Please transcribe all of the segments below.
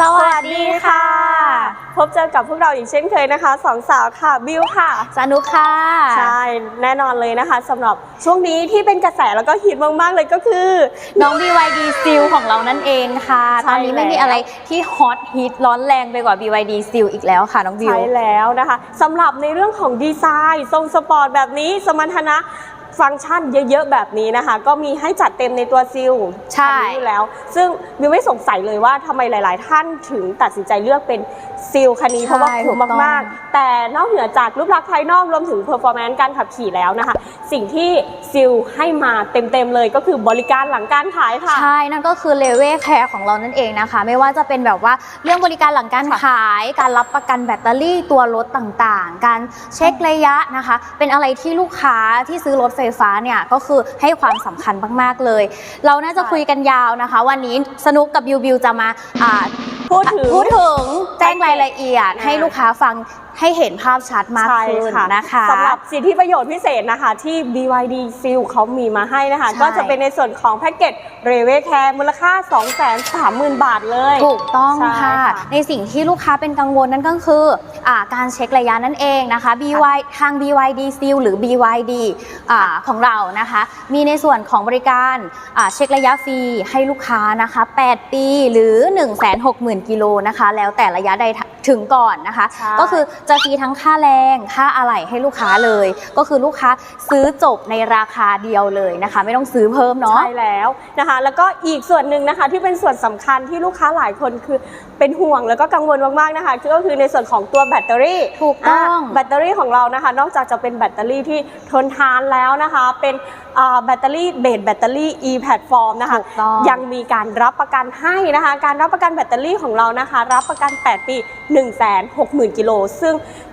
สวัสดีค่ะ พบเจอกับพวกเราอีกเช่นเคยนะคะสองสาวค่ะบิวค่ะสนุกค่ะ ใช่แน่นอนเลยนะคะสำหรับช่วงนี้ที่เป็นกระแสแล้วก็ฮิตมากๆเลยก็คือ น้อง BYD Steel ของเรานั่นเองค่ะ ใช่ตอนนี้ไม่มีแล้ว อะไรที่ฮอตฮิตร้อนแรงไปกว่า BYD Steel อีกแล้วค่ะ น้องบิว ใช่แล้วนะคะสำหรับในเรื่องของดีไซน์ ทรงสปอร์ตแบบนี้สมรรถนะ ฟังก์ชันเยอะๆ แบบนี้นะคะ ก็มีให้จัดเต็มในตัวซิลใช่คันนี้อยู่แล้ว ซึ่งมิวไม่สงสัยเลยว่าทำไมหลาย ๆ ท่านถึงตัดสินใจเลือกเป็น ซิลคันนี้ใช่เพราะว่าคุ้มถูกต้องมากๆ แต่นอกเหนือจากรูปลักษณ์ภายนอกรวมถึงเพอร์ฟอร์แมนซ์การขับขี่แล้วนะคะ สิ่งที่ซิลให้มาเต็มๆเลยก็คือบริการหลังการขายค่ะ ใช่ นั่นก็คือเลเวลแคร์ของเรานั่นเองนะคะ ไม่ว่าจะเป็นแบบว่าเรื่องบริการหลังการขาย การรับประกันแบตเตอรี่ตัวรถต่างๆ การเช็คระยะนะคะ เป็นอะไรที่ลูกค้าที่ซื้อรถไฟฟ้าเนี่ยก็คือให้ความสำคัญมากๆเลย เราน่าจะใช่คุยกันยาวนะคะ วันนี้สนุกกับบิวบิวจะมาอ่า พูดถึง พูดถึงแจ้งรายละเอียดให้ลูกค้าฟัง ให้เห็นภาพชัดมากใช่ขึ้นค่ะนะคะสำหรับสิทธิประโยชน์พิเศษนะคะที่ BYD Seal เขามีมาให้นะคะใช่ก็จะเป็นในส่วนของแพ็กเกจเรเวแคร์มูลค่า 230,000 บาทเลย ถูกต้องใช่ค่ะค่ะ ในสิ่งที่ลูกค้าเป็นกังวลนั่นก็คืออาการเช็คระยะนั่นเองนะคะ BY ทาง BYD Steel หรือ BYD อ่าของเรานะคะ มีในส่วนของบริการอ่าเช็คระยะฟรีให้ลูกค้านะคะ 8 ปีหรือ 160,000กิโลนะคะ แล้วแต่ระยะใดถึงก่อนนะคะใช่ก็คือจะฟรีทั้งค่าแรงค่าอะไหล่ให้ลูกค้าเลย ก็คือลูกค้าซื้อจบในราคาเดียวเลยนะคะ ไม่ต้องซื้อเพิ่มเนาะ ใช่แล้วนะคะ แล้วก็อีกส่วนหนึ่งนะคะที่เป็นส่วนสำคัญที่ลูกค้าหลายคนคือเป็นห่วงแล้วก็กังวลมากๆนะคะก็คือในส่วนของตัวแบตเตอรี่ถูกต้องาแบตเตอรี่ของเรานะคะ นอกจากจะเป็นแบตเตอรี่ที่ทนทานแล้วนะคะ เป็นอ่าแบตเตอรี่เบสแบตเตอรี่ e platform นะคะถูกต้องยังมีการรับประกันให้นะคะ การรับประกันแบตเตอรี่ของเรานะคะ รับประกัน 8 ปี 160,000กิโลซึ่ง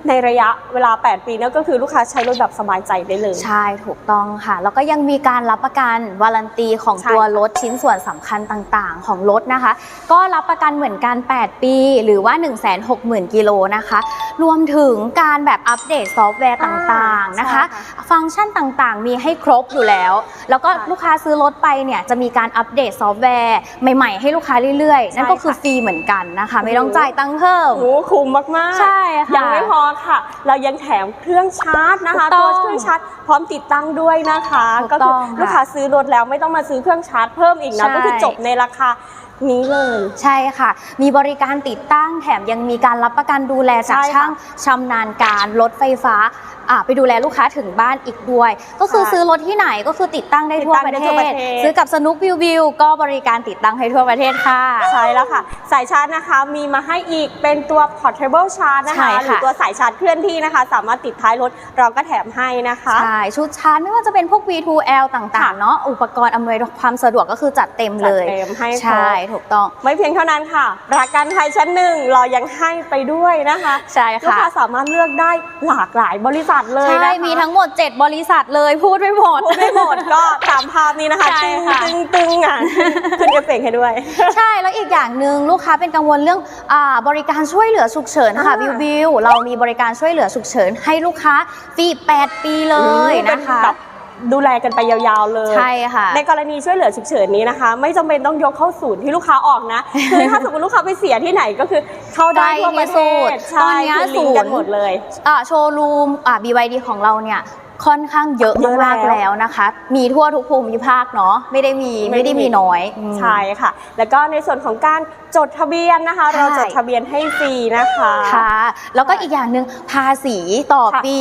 ในระยะเวลา 8 ปีนั่นก็คือลูกค้าใช้รถแบบสบายใจได้เลย ใช่ถูกต้องค่ะ แล้วก็ยังมีการรับประกันวารันตีของตัวรถชิ้นส่วนสำคัญต่างๆ ของรถนะคะ ก็รับประกันเหมือนกัน 8 ปี หรือว่า 160,000กิโลนะคะ รวมถึงการแบบอัปเดตซอฟต์แวร์ต่างๆนะคะใช่ค่ะฟังก์ชันต่างๆ มีให้ครบอยู่แล้ว แล้วก็ใช่ลูกค้าซื้อรถไปเนี่ยจะมีการอัปเดตซอฟต์แวร์ใหม่ๆ ให้ลูกค้าเรื่อยๆ นั่นก็คือใช่ค่ะฟรีเหมือนกันนะคะ ไม่ต้องจ่ายตังค์เพิ่มโอ้โหคุ้มมากๆ ใช่ค่ะยังไม่พอค่ะ เรายังแถมเครื่องชาร์จนะคะถูกต้ตัองวเครื่องชาร์จพร้อมติดตั้งด้วยนะคะถูกก็ต้คือองค่ะลูกค้าซื้อรถแล้วไม่ต้องมาซื้อเครื่องชาร์จเพิ่มอีกนะใช่ก็คือจบในราคา นี้เลย ใช่ค่ะ มีบริการติดตั้งแถมยังมีการรับประกันดูแลจากใช่ค่ะช่างชำนาญการรถไฟฟ้าอ่า ไปดูแลลูกค้าถึงบ้านอีกด้วย ก็คือใช่ซื้อรถที่ไหนก็คือติดตั้งได้ทั่วติดตั้งประได้เททั่วประศเทศ ซื้อกับสนุกวิววิวก็บริการติดตั้งให้ทั่วประเทศค่ะ ใช่แล้วค่ะ สายชาร์จนะคะมีมาให้อีกเป็นตัว portable charge นะใช่คะค่ะหรือตัวสายชาร์จเคลื่อนที่นะคะ สามารถติดท้ายรถเราก็แถมให้นะคะใช่ชุดชาร์จไม่ว่าจะเป็นพวก V2L ต่างค่ะๆเนาะอุปกรณ์อำนวยความสะดวกก็คือจัดเต็มเลยจัดเต็มให้ครบใช่ถูกต้อง ไม่เพียงเท่านั้นค่ะประกันภัยชั้นหนึ่งเรายังให้ไปด้วยนะคะใช่ลูกค่ะค้าสามารถเลือกได้หลากหลายบริษัทเลยใช่นะคะมีทั้งหมด 7 บริษัทเลยพูดไม่หมด พูดไม่หมดก็ตามภาพนี้นะคะ ใช่ตึงค่ะ ตึงตึงอะขึ้นเอฟเฟกต์ให้ด้วย ใช่แล้วอีกอย่างหนึ่งลูกค้าเป็นกังวลเรื่องอาบริการช่วยเหลือฉุกเฉินค่ะอ่า บิวบิวเรามีบริการช่วยเหลือฉุกเฉินให้ลูกค้าฟรี8 ปีเลยนะคะ เป็แบบ ดูแลกันไปยาวๆเลยใช่ค่ะ ในกรณีช่วยเหลือฉุกเฉินนี้นะคะ ไม่จำเป็นต้องยกเข้าศูนย์ที่ลูกค้าออกนะคือถ้าสมมติลูกค้าไปเสียที่ไหนก็คือเข้าได้ทั่วประเทศใกล้ที่สุดตอนเนี้ยคือลิงก์กันศูนย์หมดเลยอ่าโชว์รูมอ่า BYD ของเราเนี่ย ค่อนข้างเยอะเยอะมากแล้วๆแล้วนะคะ มีทั่วทุกภูมิภาคเนาะไม่ได้มีไม่ไม่ได้ได้มีมีน้อยอืมใช่ค่ะ แล้วก็ในส่วนของการจดทะเบียนนะคะใช่เราจดทะเบียนให้ฟรีนะคะค่ะ แล้วก็อีกอย่างหนึ่งภาษีต่อค่ะปี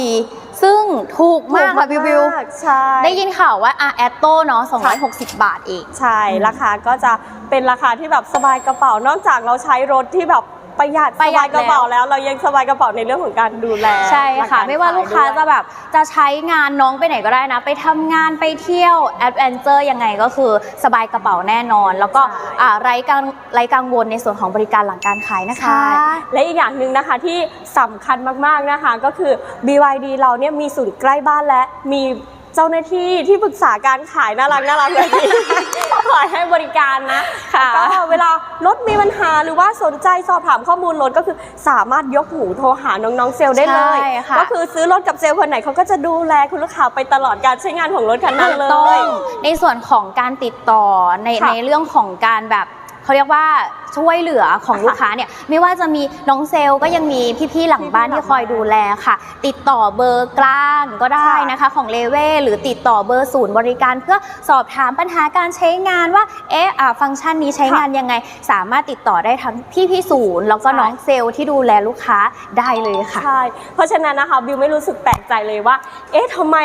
ซึ่งถูกมากค่ะบิวบิวใช่ได้ยินข่าวว่าอะแอตโต้เนาะ260 บาทเองใช่ราคาก็จะเป็นราคาที่แบบสบายกระเป๋านอกจากเราใช้รถที่แบบ ประหยัดประหยัดสบายกระเป๋าแล้ว เรายังสบายกระเป๋าในเรื่องของการดูแลใช่ค่ะรกรไม่ว่าลูกค้าขยด้วยจะแบบจะใช้งานน้องไปไหนก็ได้นะ ไปทำงานไปเที่ยวแอดเวนเจอร์ยังไงก็คือสบายกระเป๋าแน่นอน แล้วก็ใช่อ่าไร้กังไร้กังวลในส่วนของบริการหลังการขายนะคะ ใช่และอีกอย่างหนึ่งนะคะที่สำคัญมากๆนะคะก็คือ BYD เราเนี่ยมีศูนย์ใกล้บ้านและมี เจ้าหน้าที่ที่ปรึกษาการขายน่ารักน่ารักแบบนี้คอยให้บริการนะค่ะแล้วก็เวลารถมีปัญหาหรือว่าสนใจสอบถามข้อมูลรถก็คือสามารถยกหูโทรหาน้องๆเซลล์ได้เลยใช่ค่ะก็คือซื้อรถกับเซลล์คนไหนเขาก็จะดูแลคุณลูกค้าไปตลอดการใช้งานของรถคันนั้นถูกเลต้อยงในส่วนของการติดต่อในค่ะในเรื่องของการแบบ เขาเรียกว่าช่วยเหลือของลูกค้าเนี่ยไม่ว่าจะมีน้องเซลล์ก็ยังมีพี่ๆหลังบ้านที่คอยดูแลค่ะ ติดต่อเบอร์กลางก็ได้นะคะ ของเลเวหรือติดต่อเบอร์ศูนย์บริการ เพื่อสอบถามปัญหาการใช้งานว่าเอ๊ะอ่าฟังก์ชันนี้ใช้งานยังไง สามารถติดต่อได้ทั้งพี่พี่ๆศูนย์แล้วก็น้องเซลล์ที่ดูแลลูกค้าได้เลยค่ะใช่เพราะฉะนั้นนะคะบิวไม่รู้สึกแปลกใจเลยว่า เอ๊ะทำไม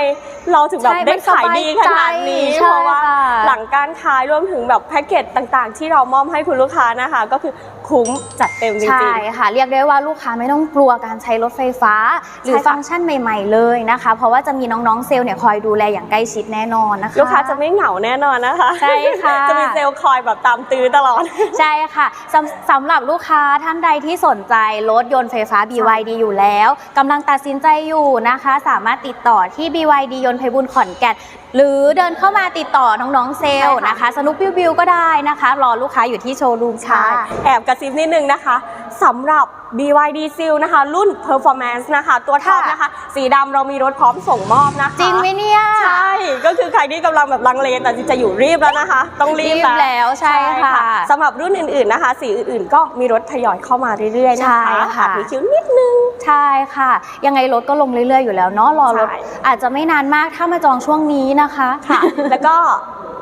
เราถึงแบบใช่ได้ขายดีขนาดนี้มันสบายใจเพราะว่าใช่ค่ะหลังการขายรวมถึงแบบแพ็กเกจต่างๆ ที่เรามอบให้คุณลูกค้านะคะ ก็คือคุ้มจัดเต็มจริใช่งค่ะ เรียกได้ว่าลูกค้าไม่ต้องกลัวการใช้รถไฟฟ้า หรือใช่ค่ะฟังก์ชันใหม่ ๆ เลยนะคะ เพราะว่าจะมีน้องๆเซลล์เนี่ยคอยดูแลอย่างใกล้ชิดแน่นอนนะคะๆลูกค้าจะไม่เหงาแน่นอนนะคะ ใช่ค่ะ จะมีเซลล์คอยแบบตามตื้อตลอด ใช่ค่ะสำสำหรับลูกค้าท่านใดที่สนใจรถยนต์ไฟฟ้า BYD อยู่แล้วกำลังตัดสินใจอยู่นะคะ สามารถติดต่อที่ BYD ยนต์ไพบุญขอนแก่นหรือเดินเข้ามาติดต่อน้องๆเซลล์ใช่ค่ะนะคะ สนุกบิวบิวก็ได้นะคะ รอลูกค้าอยู่ที่โชว์รูมค่ะแอบกระซิบนิดนึงนะคะสำหรับ BYD Seal นะคะ รุ่น Performance นะคะ ตัวท็อปค่ะนะคะ สีดำเรามีรถพร้อมส่งมอบนะคะ จริงไหมเนี่ย ใช่ ก็คือใครที่กำลังแบบลังเลแต่จะอยู่รีบแล้วนะคะ ต้องรีบรีบแล้วใช่ค่ะสำหรับรุ่นอื่นๆนะคะ สีอื่นๆ ก็มีรถทยอยเข้ามาเรื่อยๆนะคะใช่ค่ะมีคิวนิดนึง ใช่ค่ะ ยังไงรถก็ลงเรื่อยๆอยู่แล้วเนาะรอรถใช่อาจจะไม่นานมากถ้ามาจองช่วงนี้นะคะค่ะแล้วก็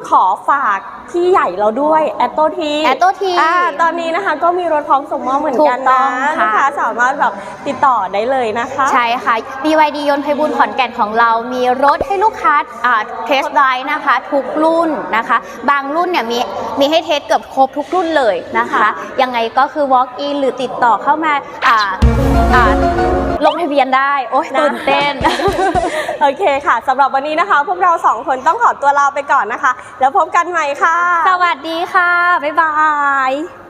ขอฝากพี่ใหญ่เราด้วยแอตโตที Atto T อ่าตอนนี้นะคะก็มีรถพร้อมส่งมอบเหมือนกันถูกต้นะองค่ะลูกค้าสามารถแบบติดต่อได้เลยนะคะ ใช่ค่ะ BYD ยนต์ไพบุญขอนแก่นของเรา มีรถให้ลูกค้าอ่าเทสไดร์นะคะ ทุกรุ่นนะคะ บางรุ่นเนี่ยมีมีให้เทสเกือบครบทุกรุ่นเลยนะคะค่ะยังไงก็คือ walk in หรือติดต่อเข้ามาอ่าอ่า ลงทะเบียนได้ โอ้ยตื่นเต้น โอเคค่ะสำหรับวันนี้นะคะ พวกเราสองคนต้องขอตัวลาไปก่อนนะคะ แล้วพบกันใหม่ค่ะ สวัสดีค่ะ บ๊ายบาย